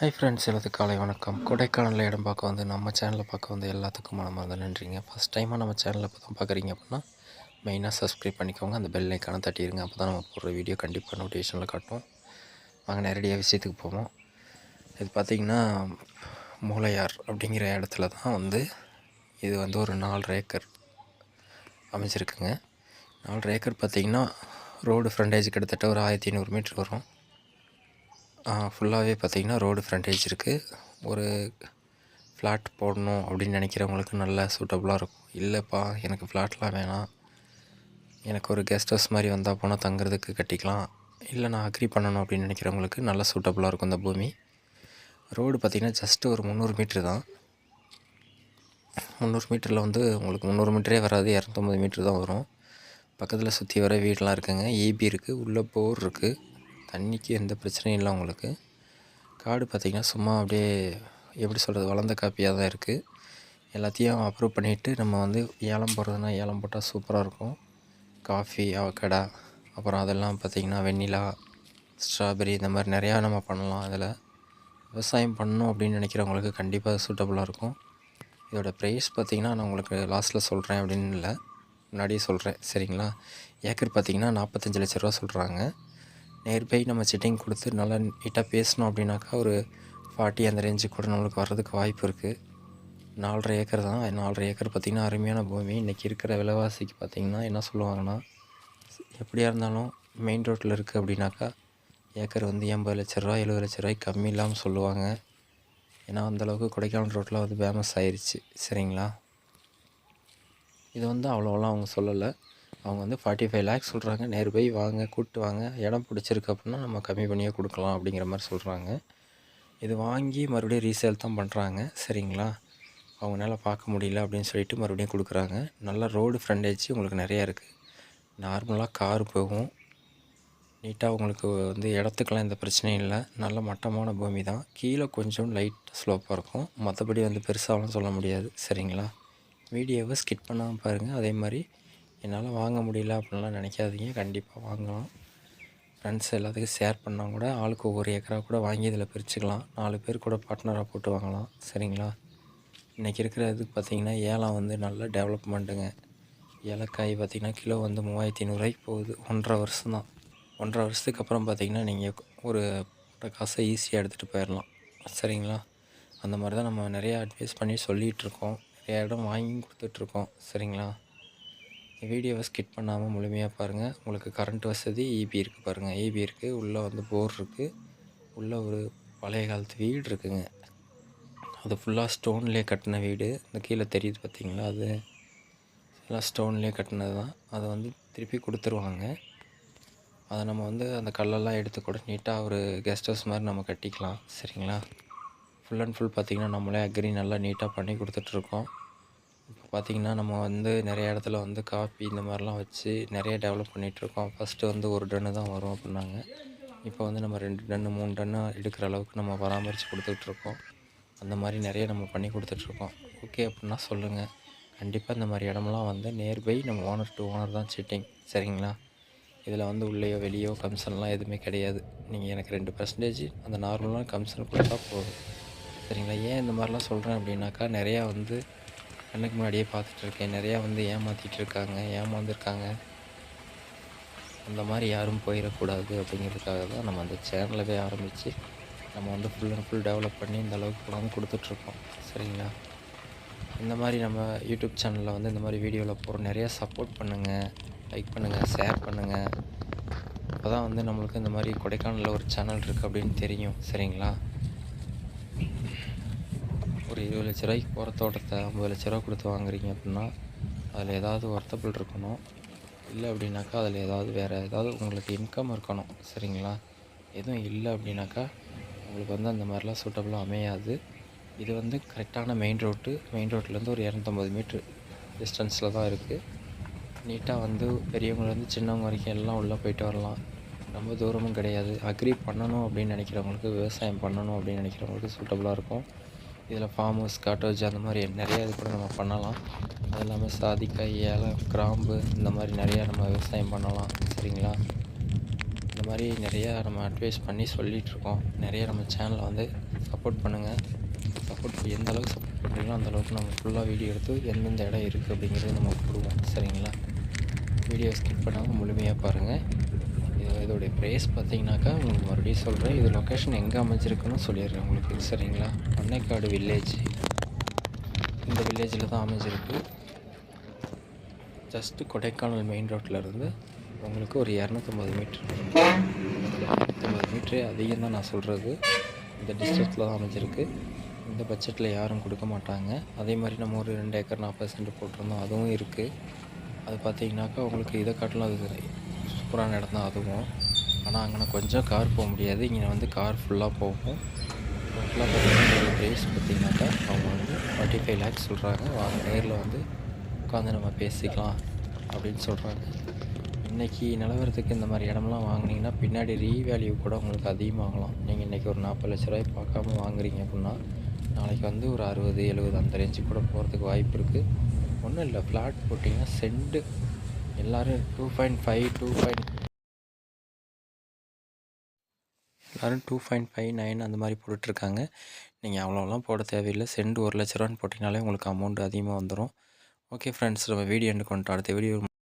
Hi friends எல்லாத்துக்கும் காலை வணக்கம். கொடைக்கானலில் இடம் பார்க்க வந்து நம்ம சேனலை பார்க்க வந்து எல்லாத்துக்கும் மனமார்ந்த நன்றிங்க. ஃபஸ்ட் டைமாக நம்ம சேனலில் இப்போ தான் பார்க்குறீங்க அப்படின்னா மெயினாக சப்ஸ்கிரைப் பண்ணிக்கோங்க. அந்த பெல் ஐக்கான தட்டிடுங்க அப்போ தான் நம்ம போடுற வீடியோ கண்டிப்பாக நோட்டிஃபிகேஷனில் காட்டும். நாங்கள் நேரடியாக விஷயத்துக்கு போவோம். இது பார்த்திங்கன்னா மூளையார் அப்படிங்கிற இடத்துல தான் வந்து இது வந்து ஒரு நாலரை ஏக்கர் அமைச்சிருக்குங்க நாலரை ஏக்கர் பார்த்திங்கன்னா ரோடு ஃப்ரண்டேஜ் கிட்டத்தட்ட ஒரு ஆயிரத்தி ஐநூறு மீட்ரு வரும். ஃபுல்லாகவே பார்த்திங்கன்னா ரோடு ஃப்ரண்டேஜ் இருக்குது ஒரு ஃப்ளாட் போடணும் அப்படின்னு நினைக்கிறவங்களுக்கு நல்ல சூட்டபுளாக இருக்கும். இல்லைப்பா எனக்கு ஃப்ளாட்லாம் வேணாம். எனக்கு ஒரு கெஸ்ட் ஹவுஸ் மாதிரி வந்தால் போனால் தங்குறதுக்கு கட்டிக்கலாம். இல்லை நான் அக்ரி பண்ணணும் அப்படின்னு நினைக்கிறவங்களுக்கு நல்ல சூட்டபுளாக இருக்கும் இந்த பூமி. ரோடு பார்த்திங்கன்னா ஜஸ்ட்டு ஒரு முந்நூறு மீட்ரு தான். முந்நூறு மீட்டரில் வந்து உங்களுக்கு முந்நூறு மீட்டரே வராது இரநூத்தொம்பது மீட்ரு தான் வரும். பக்கத்தில் சுற்றி வர வீடெலாம் இருக்குங்க. ஏபி இருக்குது உள்ளே போர் இருக்குது தண்ணிக்கு எந்த பிரச்சனையும் இல்லை உங்களுக்கு. காடு பார்த்திங்கன்னா சும்மா அப்படியே எப்படி சொல்கிறது வளர்ந்த காப்பியாக தான் இருக்குது எல்லாத்தையும் அப்ரூவ் பண்ணிவிட்டு நம்ம வந்து ஏலம் போடுறதுனா ஏலம் போட்டால் சூப்பராக இருக்கும். காஃபி அவக்கடா அப்புறம் அதெல்லாம் பார்த்திங்கன்னா வெண்ணிலா ஸ்ட்ராபெரி இந்த மாதிரி நிறையா நம்ம பண்ணலாம் அதில். விவசாயம் பண்ணணும் அப்படின்னு நினைக்கிறவங்களுக்கு கண்டிப்பாக சூட்டபுளாக இருக்கும். இதோட ப்ரைஸ் பார்த்திங்கன்னா நான் உங்களுக்கு லாஸ்ட்டில் சொல்கிறேன் அப்படின்னு இல்லை. முன்னாடியே சொல்கிறேன் சரிங்களா? ஏக்கர் பார்த்திங்கன்னா நாற்பத்தஞ்சு லட்ச ரூபா சொல்கிறாங்க நேர்பை நம்ம சிட்டிங் கொடுத்து நல்லா நீட்டாக பேசணும் அப்படின்னாக்கா ஒரு ஃபார்ட்டி அந்த ரேஞ்சுக்கு கூட நம்மளுக்கு வர்றதுக்கு வாய்ப்பு இருக்குது நாலரை ஏக்கர் தான். நாலரை ஏக்கர் பார்த்திங்கன்னா அருமையான பூமி. இன்றைக்கி இருக்கிற விலைவாசிக்கு பார்த்திங்கன்னா என்ன சொல்லுவாங்கன்னா எப்படியா இருந்தாலும் மெயின் ரோட்டில் இருக்குது அப்படின்னாக்கா ஏக்கர் வந்து எண்பது லட்ச ரூபா எழுபது லட்ச ரூபாய்க்கு கம்மி இல்லாமல் சொல்லுவாங்க. ஏன்னா அந்தளவுக்கு கொடைக்கானல் ரோட்டில் வந்து ஃபேமஸ் ஆயிடுச்சு சரிங்களா? இது வந்து அவ்வளோலாம் அவங்க சொல்லலை. அவங்க வந்து ஃபார்ட்டி ஃபைவ் லேக்ஸ் சொல்கிறாங்க நேர்பை வாங்க கூப்பிட்டு வாங்க. இடம் பிடிச்சிருக்கு அப்படின்னா நம்ம கம்மி பண்ணியே கொடுக்கலாம் அப்படிங்கிற மாதிரி சொல்கிறாங்க இது வாங்கி மறுபடியும் ரீசேல் தான் பண்ணுறாங்க சரிங்களா? அவங்களால பார்க்க முடியல அப்படின்னு சொல்லிட்டு மறுபடியும் கொடுக்குறாங்க. நல்ல ரோடு ஃப்ரண்டேஜ் உங்களுக்கு நிறையா இருக்குது நார்மலாக கார் போகும். நீட்டாக உங்களுக்கு வந்து இடத்துக்கெலாம் எந்த பிரச்சனையும் இல்லை. நல்ல மட்டமான பூமி தான். கீழே கொஞ்சம் லைட் ஸ்லோப்பாக இருக்கும். மற்றபடி வந்து பெருசாகலாம் சொல்ல முடியாது. சரிங்களா? வீடியோவை ஸ்கிப் பண்ணாமல் பாருங்கள் அதே மாதிரி என்னால் வாங்க முடியல அப்படின்லாம் நினைக்காதீங்க. கண்டிப்பாக வாங்கலாம். ஃப்ரெண்ட்ஸ் எல்லாத்துக்கும் ஷேர் பண்ணால் கூட ஆளுக்கு ஒவ்வொரு ஏக்கரா கூட வாங்கி இதில் பிரிச்சுக்கலாம். நாலு பேர் கூட பார்ட்னராக போட்டு வாங்கலாம். சரிங்களா? இன்றைக்கி இருக்கிற இதுக்கு பார்த்திங்கன்னா ஏலம் வந்து நல்ல டெவலப்மெண்ட்டுங்க ஏலக்காய் பார்த்திங்கன்னா கிலோ வந்து மூவாயிரத்தி ஐநூறுரூவாய்க்கு போகுது. ஒன்றரை வருஷம் தான். ஒன்றரை வருஷத்துக்கு அப்புறம் பார்த்திங்கன்னா நீங்கள் ஒரு காசை ஈஸியாக எடுத்துகிட்டு போயிடலாம். சரிங்களா? அந்த மாதிரி தான் நம்ம நிறையா அட்வைஸ் பண்ணி சொல்லிகிட்ருக்கோம் நிறையா இடம் வாங்கி கொடுத்துட்ருக்கோம் சரிங்களா? வீடியோவை ஸ்கிப் பண்ணாமல் முழுமையாக பாருங்கள் உங்களுக்கு கரண்ட் வசதி ஈபி இருக்குது பாருங்கள் ஈபி இருக்குது உள்ளே வந்து போர் இருக்குது உள்ளே ஒரு பழைய காலத்து வீடு இருக்குங்க. அது ஃபுல்லாக ஸ்டோன்லேயே கட்டின வீடு. இந்த கீழே தெரியுது பார்த்தீங்களா அது ஃபுல்லாக ஸ்டோன்லேயே கட்டினது தான் அதை வந்து திருப்பி கொடுத்துருவாங்க. அதை நம்ம வந்து அந்த கல்லெல்லாம் எடுத்து கூட நீட்டாக ஒரு கெஸ்ட் ஹவுஸ் மாதிரி நம்ம கட்டிக்கலாம். சரிங்களா? ஃபுல் அண்ட் ஃபுல் பார்த்திங்கன்னா நம்மளே அக்ரி நல்லா நீட்டாக பண்ணி கொடுத்துட்ருக்கோம் பார்த்திங்கன்னா நம்ம வந்து நிறைய இடத்துல வந்து காஃபி இந்த மாதிரிலாம் வச்சு நிறைய டெவலப் பண்ணிகிட்ருக்கோம் ஃபஸ்ட்டு வந்து ஒரு டன்னு தான் வரும் அப்படின்னாங்க. இப்போ வந்து நம்ம ரெண்டு டன்னு மூணு டன்னு எடுக்கிற அளவுக்கு நம்ம பராமரித்து கொடுத்துட்ருக்கோம். அந்த மாதிரி நிறைய நம்ம பண்ணி கொடுத்துட்ருக்கோம். ஓகே அப்படின்னா சொல்லுங்கள் கண்டிப்பாக இந்த மாதிரி இடமெல்லாம் வந்து நியர்பை நம்ம ஓனர் டு ஓனர் தான் சிட்டிங் சரிங்களா? இதில் வந்து உள்ளேயோ வெளியோ கமிஷன்லாம் எதுவுமே கிடையாது. நீங்கள் எனக்கு ரெண்டு பர்சன்டேஜ் அந்த நார்மலான கமிஷன் கொடுத்தா போதும். சரிங்களா? ஏன் இந்த மாதிரிலாம் சொல்கிறேன் அப்படின்னாக்கா நிறையா வந்து கண்ணுக்கு முன்னாடியே பார்த்துட்ருக்கேன். நிறையா வந்து ஏமாற்றிட்டு இருக்காங்க ஏமாந்துருக்காங்க. அந்த மாதிரி யாரும் போயிடக்கூடாது அப்படிங்கிறதுக்காக தான் நம்ம அந்த சேனலவே ஆரம்பித்து நம்ம வந்து ஃபுல் அண்ட் ஃபுல் டெவலப் பண்ணி இந்த அளவுக்கு கொண்டாந்து கொடுத்துட்ருக்கோம். சரிங்களா? இந்த மாதிரி நம்ம யூடியூப் சேனலில் வந்து இந்த மாதிரி வீடியோவில் போகிற நிறையா சப்போர்ட் பண்ணுங்கள் லைக் பண்ணுங்கள் ஷேர் பண்ணுங்கள் அப்போ தான் வந்து நம்மளுக்கு இந்த மாதிரி கொடைக்கானலில் ஒரு சேனல் இருக்குது அப்படின்னு தெரியும். சரிங்களா? ஒரு இருபது லட்ச ரூபாய்க்கு போகிற தோட்டத்தை ஐம்பது லட்ச ரூபா கொடுத்து வாங்குறீங்க அப்படின்னா அதில் ஏதாவது ஒர்த்தபிள் இருக்கணும். இல்லை அப்படின்னாக்கா அதில் ஏதாவது வேறு ஏதாவது உங்களுக்கு இன்கம் இருக்கணும். சரிங்களா? எதுவும் இல்லை அப்படின்னாக்கா உங்களுக்கு வந்து அந்த மாதிரிலாம் சூட்டபுளாக அமையாது. இது வந்து கரெக்டான மெயின் ரோட்டு மெயின் ரோட்லேருந்து ஒரு இரநூத்தம்பது மீட்ரு டிஸ்டன்ஸில் தான் இருக்குது நீட்டாக வந்து பெரியவங்கலேருந்து சின்னவங்க வரைக்கும் எல்லாம் உள்ளே போயிட்டு வரலாம். ரொம்ப தூரமும் கிடையாது. அக்ரி பண்ணணும் அப்படின்னு நினைக்கிறவங்களுக்கு விவசாயம் பண்ணணும் அப்படின்னு நினைக்கிறவங்களுக்கு சூட்டபுளாக இருக்கும். இதில் ஃபார்ம் ஹவுஸ் காட்டேஜ் அந்த மாதிரி நிறையா இது கூட நம்ம பண்ணலாம். அது இல்லாமல் சாதிக்காய் ஏலம் கிராம்பு இந்த மாதிரி நிறையா நம்ம விவசாயம் பண்ணலாம். சரிங்களா? இந்த மாதிரி நிறையா நம்ம அட்வைஸ் பண்ணி சொல்லிகிட்ருக்கோம் நிறைய நம்ம சேனலை வந்து சப்போர்ட் பண்ணுங்கள் சப்போர்ட் எந்த அளவுக்கு சப்போர்ட் பண்ணுறீங்களோ அந்த அளவுக்கு நம்ம ஃபுல்லாக வீடியோ எடுத்து எந்தெந்த இடம் இருக்குது அப்படிங்கிறது நம்ம போடுவோம். சரிங்களா? வீடியோ ஸ்கிப் பண்ணாமல் முழுமையாக பாருங்கள் இதோடைய ப்ரைஸ் பார்த்தீங்கன்னாக்கா உங்களுக்கு மறுபடியும் சொல்கிறேன் இது லொக்கேஷன் எங்கே அமைஞ்சிருக்குன்னு சொல்லிடுறேன் உங்களுக்கு சரிங்களா? பண்ணைக்காடு வில்லேஜ் இந்த வில்லேஜில் தான் அமைஞ்சிருக்கு. ஜஸ்ட்டு கொடைக்கானல் மெயின் ரோட்டில் இருந்து உங்களுக்கு ஒரு இரநூத்தம்பது மீட்ரு இரநூத்தம்பது மீட்ரு அதிகம் தான் நான் சொல்கிறது இந்த டிஸ்ட்ரிக்டில் தான் அமைஞ்சிருக்கு. இந்த பட்ஜெட்டில் யாரும் கொடுக்க மாட்டாங்க. அதே மாதிரி நம்ம ஒரு ரெண்டு ஏக்கர் நாற்பது சென்ட் போட்டிருந்தோம் அதுவும் இருக்குது அது பார்த்தீங்கன்னாக்கா உங்களுக்கு இதை காட்டிலும் அது சூப்பரான இடம் தான் அதுவும். ஆனால் அங்கே கொஞ்சம் கார் போக முடியாது. இங்கே வந்து கார் ஃபுல்லாக போகும். ஃபுல்லாக பார்த்தீங்கன்னா ப்ரைஸ் பார்த்தீங்கன்னாக்கா அவங்க வந்து ஃபார்ட்டி ஃபைவ் லேக்ஸ் சொல்கிறாங்க வாங்க நேரில் வந்து உட்காந்து நம்ம பேசிக்கலாம் அப்படின்னு சொல்கிறாங்க இன்றைக்கி நிலவரத்துக்கு இந்த மாதிரி இடம்லாம் வாங்குனீங்கன்னா பின்னாடி ரீவேல்யூ கூட உங்களுக்கு அதிகமாகலாம். நீங்கள் இன்றைக்கி ஒரு நாற்பது லட்ச ரூபாய் பார்க்காம வாங்குறீங்க அப்படின்னா நாளைக்கு வந்து ஒரு அறுபது எழுபது அந்த ரேஞ்சு கூட போகிறதுக்கு வாய்ப்பு இருக்குது ஒன்றும் இல்லை ஃப்ளாட் போட்டிங்கன்னா செண்டு எல்லோரும் two point five two point எல்லோரும் டூ பாயிண்ட் ஃபைவ் நைன் அந்த மாதிரி போட்டுட்ருக்காங்க. நீங்கள் அவ்வளோலாம் போட தேவையில்லை. சென்ட் ஒரு லட்ச ரூபான்னு போட்டிங்கனாலே உங்களுக்கு அமௌண்ட் அதிகமாக வந்துடும் ஓகே ஃப்ரெண்ட்ஸ் நம்ம வீடியோ எண்டு கொண்டு அடுத்த வீடியோ